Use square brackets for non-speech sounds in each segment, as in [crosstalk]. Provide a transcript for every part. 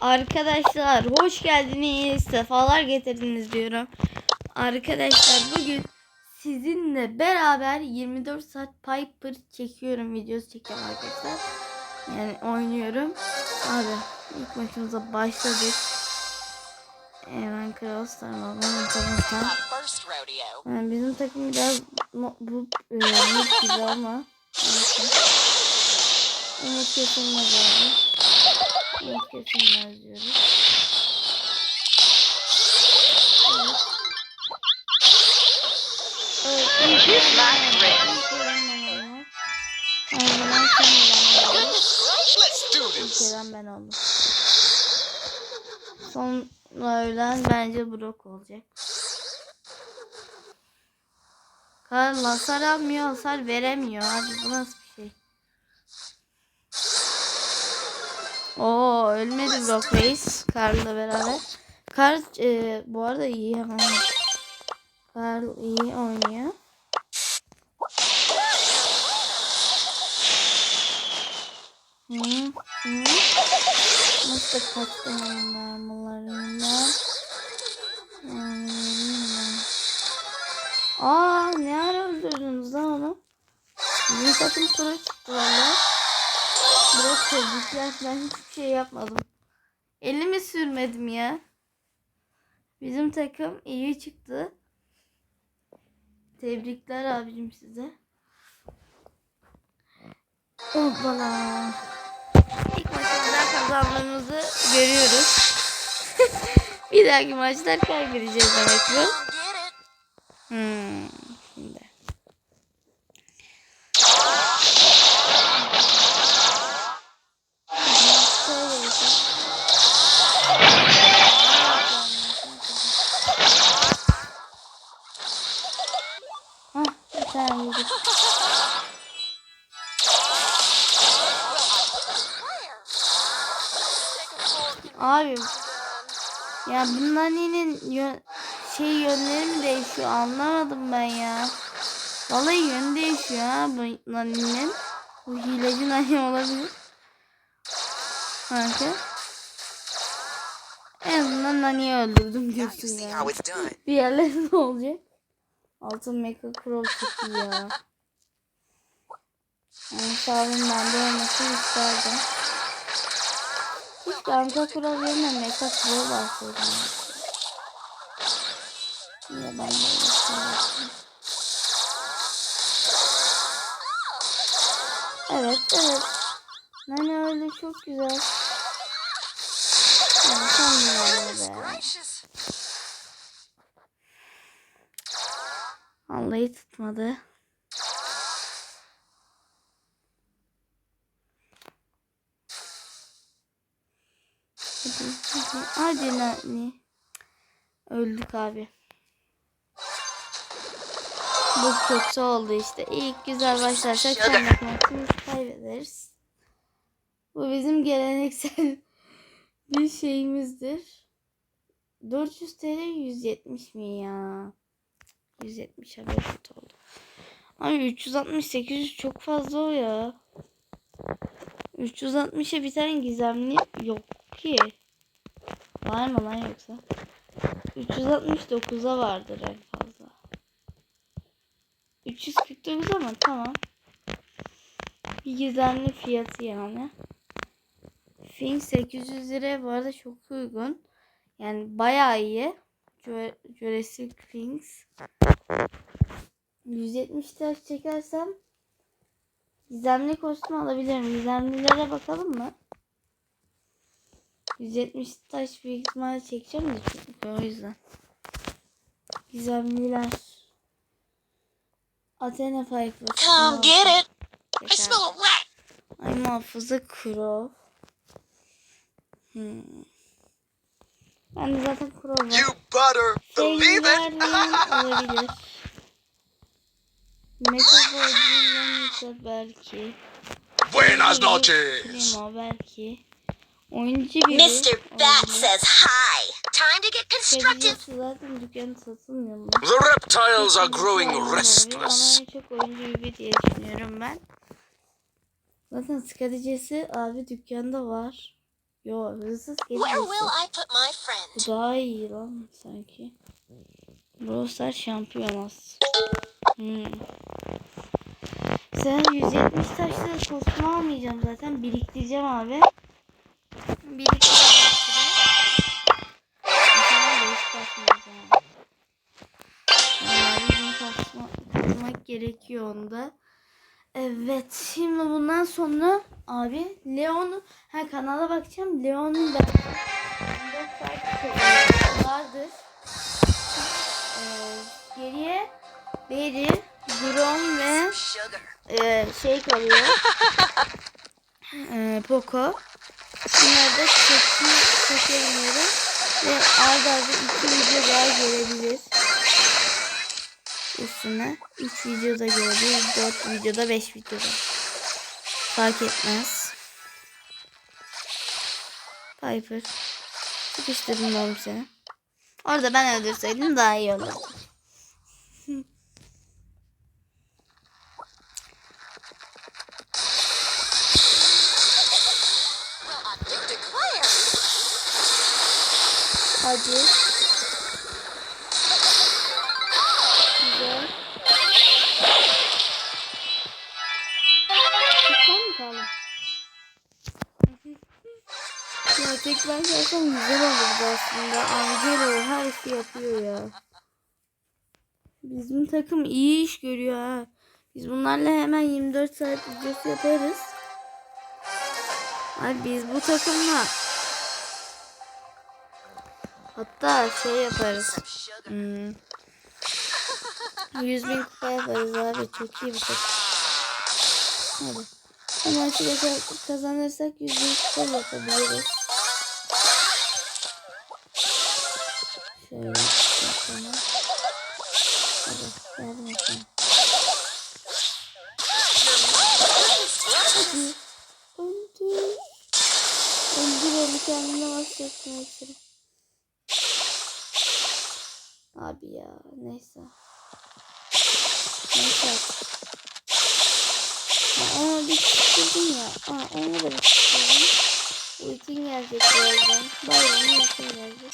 Arkadaşlar hoş geldiniz. Sefalar getirdiniz diyorum. Arkadaşlar bugün sizinle beraber 24 saat Piper çekiyorum. Videosu çekiyorum arkadaşlar. Yani oynuyorum. Abi ilk maçımıza başladık. My first rodeo. Yani bizim takım biraz no, bu e, noob gibi ama. Umut kesilmez abi. Umut kesilmez diyoruz. Evet. Evet. yarı ben oldum. Sonra ölen bence Brock olacak. Karl hasar almıyor, hasar veremiyor. Abi bu nasıl bir şey? Ölmedi Brock Reis Karl'la beraber. Karl e, bu arada iyi ama. Karl iyi oynuyor. Hı, hı. Nasıl kaçtım mermilerinde? Mermilerinde. Aa ne ara öldürdünüz lan onu? Bizim takım pro çıktı valla. Biraz tebrikler ben hiçbir şey yapmadım. Elimi sürmedim ya. Bizim takım iyi çıktı. Tebrikler abicim size. Hoppala. İlk maçımızdan kazandığımızı görüyoruz. [laughs] Bir dahaki maçlar kaybedeceğiz demek bu. Hmm, yine yön, şey yönleri mi değişiyor anlamadım ben ya. Vallahi yön değişiyor ha bu naninin. Bu hileci nani [laughs] olabilir. Kanka. En azından naniyi öldürdüm diyorsun ya. it's done. Diğerleri ne olacak? Altın Mecha Crow çıktı ya. Yani sağlığım bende olmasını isterdim. Hiç Mecha Crow yerine Mecha Crow bahsedeyim. Niye ben söylüyorum? Evet, evet. Nane öyle çok güzel. Yani de be. Vallahi tutmadı. Hadi, hadi, hadi nani. Öldük abi. Bu kötü oldu işte. İlk güzel başlarsak sonraki maçımızı kaybederiz. Bu bizim geleneksel [laughs] bir şeyimizdir. 400 TL 170 mi ya? 170 haber kötü oldu. Abi 360 800 çok fazla o ya. 360'a bir tane gizemli yok ki. Var mı lan yoksa? 369'a vardır fazla. 349 ama tamam. Bir gizemli fiyatı yani. Fink 800 liraya bu arada çok uygun. Yani bayağı iyi. Jura- Jurassic Things. 170 taş çekersem gizemli kostüm alabilirim. Gizemlilere bakalım mı? 170 taş büyük ihtimalle çekeceğim de çünkü o yüzden. Gizemliler. Athena Piper. Come get it. I smell a rat. Ay muhafızı Crow. Hmm. Ben de zaten Crow var. You butter believe it. [laughs] Olabilir. Metabolism belki. Buenas noches. Primo belki. Oyuncu biri. Mr. Bat olabilir. says hi. Time to get constructive. Kedicisi zaten dükkanı satılmıyor mu? The reptiles are growing restless. Ama çok oyuncu gibi diye düşünüyorum ben. Zaten skaticesi abi dükkanda var. Yo hırsız my Bu daha iyi lan sanki. Brawl Stars şampiyonası. Hmm. Sen 170 taşlı kostüm almayacağım zaten. Biriktireceğim abi. Biriktireceğim. Kasmak gerekiyor onda. Evet. Şimdi bundan sonra abi Leon'u ha kanala bakacağım. Leon'un da 24 saat vardır. Ee, geriye Berry, Grom ve e, şey kalıyor. [laughs] e, Poco. Bunları da çekemiyorum. Ve arda arda iki video daha gelebilir. Üstüne 3 videoda gelebilir. 4 videoda 5 videoda. Fark etmez. Piper. Sıkıştırdım oğlum seni. Orada ben öldürseydim daha iyi olurdu. [laughs] Hadi. Kalsam güzel olurdu aslında. Angelo her şey yapıyor ya. Bizim takım iyi iş görüyor ha. Biz bunlarla hemen 24 saat videosu yaparız. Ay biz bu takımla hatta şey yaparız. Hmm. 100 bin kupa yaparız abi. Çok iyi bir takım. Hadi. Bu maçı da ka- kazanırsak 100 bin kupa yapabiliriz. Şöyle yapalım. Hadi. Yardım bakalım. Hadi. Öldür. Öldür onu kendine bahsetsin ekstra. Abi ya neyse. Neyse. Ya onu bir tutturdum ya. Aa onu da bir tutturdum. Ultin gelecek birazdan. Bayramın ultin gelecek.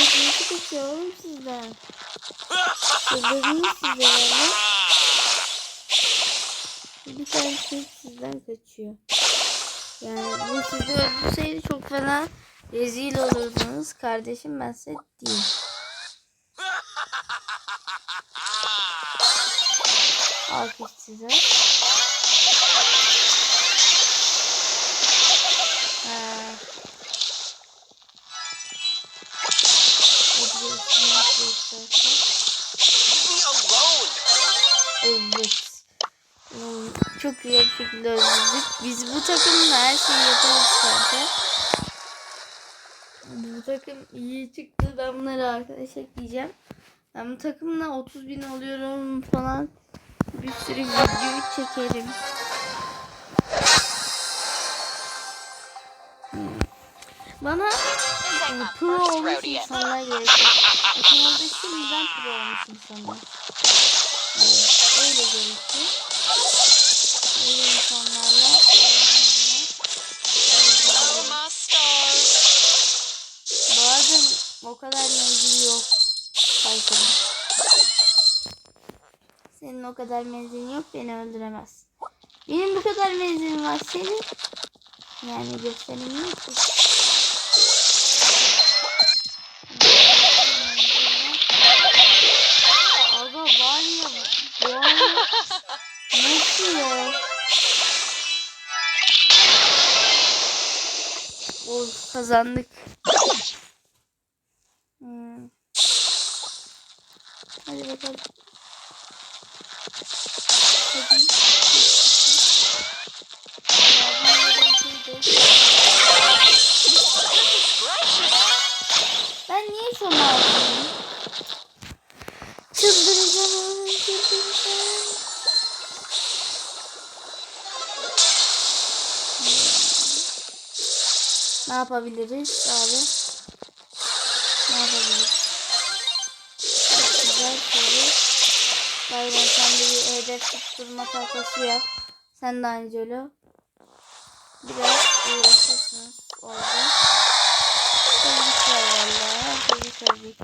Nasıl kaçıyor sizden? Çıldırdınız siz herhalde. Bir tane şey sizden kaçıyor. Yani bu sizi öldürseydi çok fena rezil olurdunuz. Kardeşim ben size diyeyim. Alkış size. Güzel bir şekilde öldürdük. Biz bu takımla her şeyi yaparız kanka. Bu takım iyi çıktı. Ben arkadaş ekleyeceğim. Ben bu takımla 30 bin oluyorum falan. Bir sürü video çekerim. Bana pro olmuş insanlar gerekiyor. Orada şimdiden pro olmuş insanlar. Öyle gerekiyor. O kadar menzili yok. Kaykırım. Senin o kadar menzilin yok beni öldüremez. Benim bu kadar menzilim var senin. Yani göstereyim yok ki. Aga var ya var ya. Nasıl ya? Of kazandık. Hmm. Hadi. Ben niye sona aldım? Çıldıracağım çıldıracağım. Ne yapabiliriz abi? Hedef tutturma tahtası yap. Sen de Angelo. Biraz uğraşırsınız orada. Tebrikler valla. Tebrik tebrik.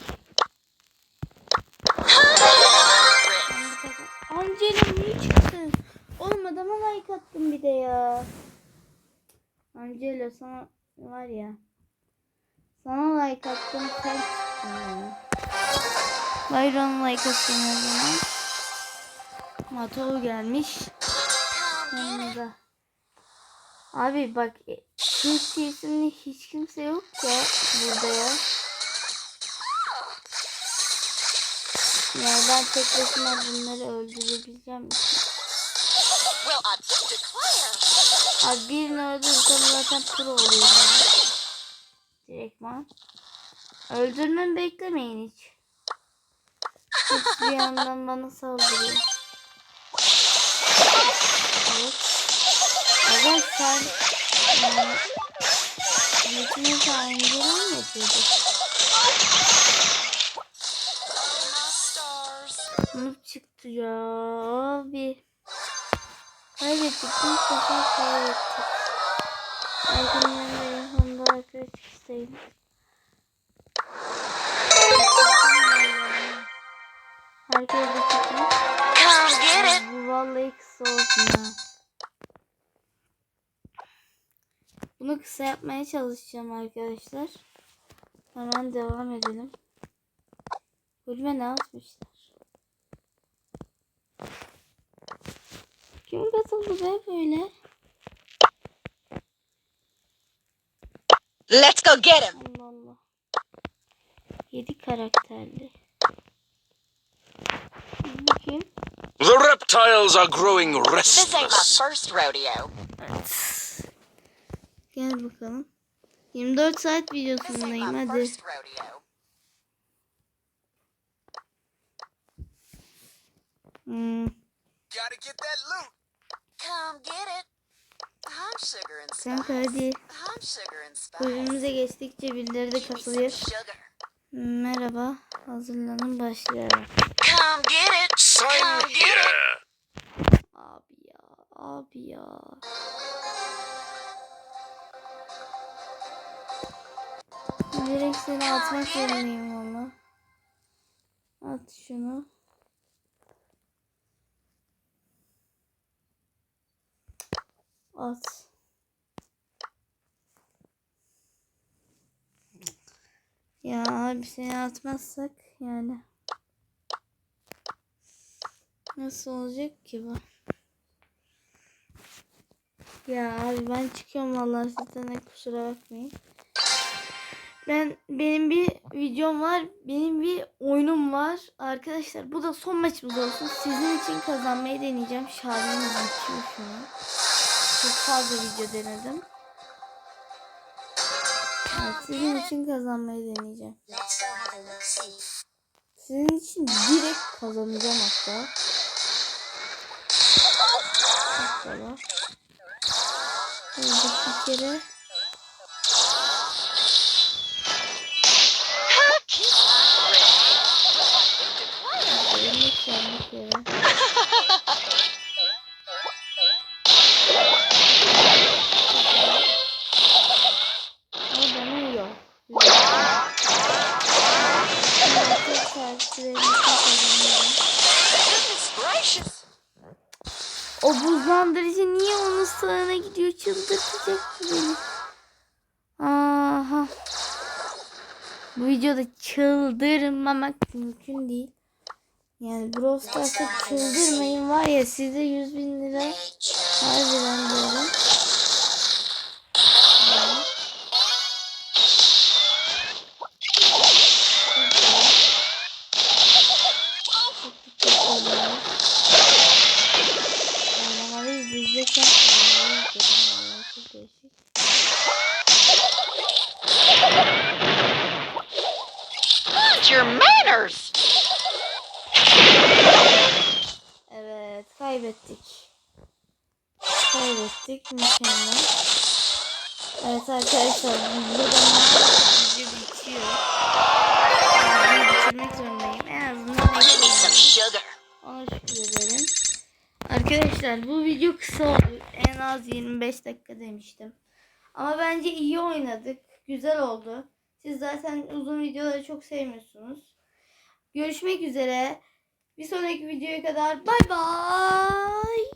Angelo niye çıktın? Oğlum adama like attım bir de ya. Angelo sana var ya. Sana like attım sen çıktın ya. Like attım o zaman. Mato gelmiş. Abi bak e, Türk isimli hiç kimse yok ya burada ya. Yani ben tek başıma bunları öldürebileceğim. Abi birini öldürürsem zaten pro oluyor. Direktman. Öldürmemi beklemeyin hiç. Hiç bir yandan bana saldırıyor. Yani, bütün yapıyordun? My stars. Noob çıktı ya abi. Kaybettik. İlk defa kaybettik. Erkenler de Honda arkadaş çıksaydı. Herkes de çıkmış. Vallahi kısa olsun ha. Bunu kısa yapmaya çalışacağım arkadaşlar. Hemen devam edelim. Kulübe ne atmışlar? Kim katıldı be böyle? Let's go get him. Allah Allah. 7 karakterli. Bu kim? The reptiles are growing This ain't my restless. first rodeo. Gel bakalım. 24 saat videosundayım hadi. Hmm. Kanka hadi. Bölümümüze geçtikçe birileri de katılıyor. Merhaba. Hazırlanın başlayalım. Come get it. Come get it. Abi ya. Abi ya. Direkt seni atmak zorundayım valla. At şunu. At. Ya abi seni atmazsak yani. Nasıl olacak ki bu? Ya abi ben çıkıyorum vallahi sizden de kusura bakmayın. Ben benim bir videom var, benim bir oyunum var. Arkadaşlar bu da son maçımız olsun. Sizin için kazanmayı deneyeceğim. Şahin'in bitiyor şu an. Çok fazla video denedim. Evet, sizin için kazanmayı deneyeceğim. Sizin için direkt kazanacağım hatta. Öldük bir kere. O buzlandırıcı niye onun sağına gidiyor çıldırtacak beni. Aha. Bu videoda çıldırmamak mümkün değil. Yani Brawl Stars'ta çıldırmayın var ya size 100 bin lira harbiden diyorum. Mükemmel. Evet arkadaşlar burada video bitiyor. Videoyu bitirmek zorundayım. En azından sugar. Ona şükür edelim. Arkadaşlar bu video kısa oldu. En az 25 dakika demiştim. Ama bence iyi oynadık. Güzel oldu. Siz zaten uzun videoları çok sevmiyorsunuz. Görüşmek üzere. Bir sonraki videoya kadar bay bay.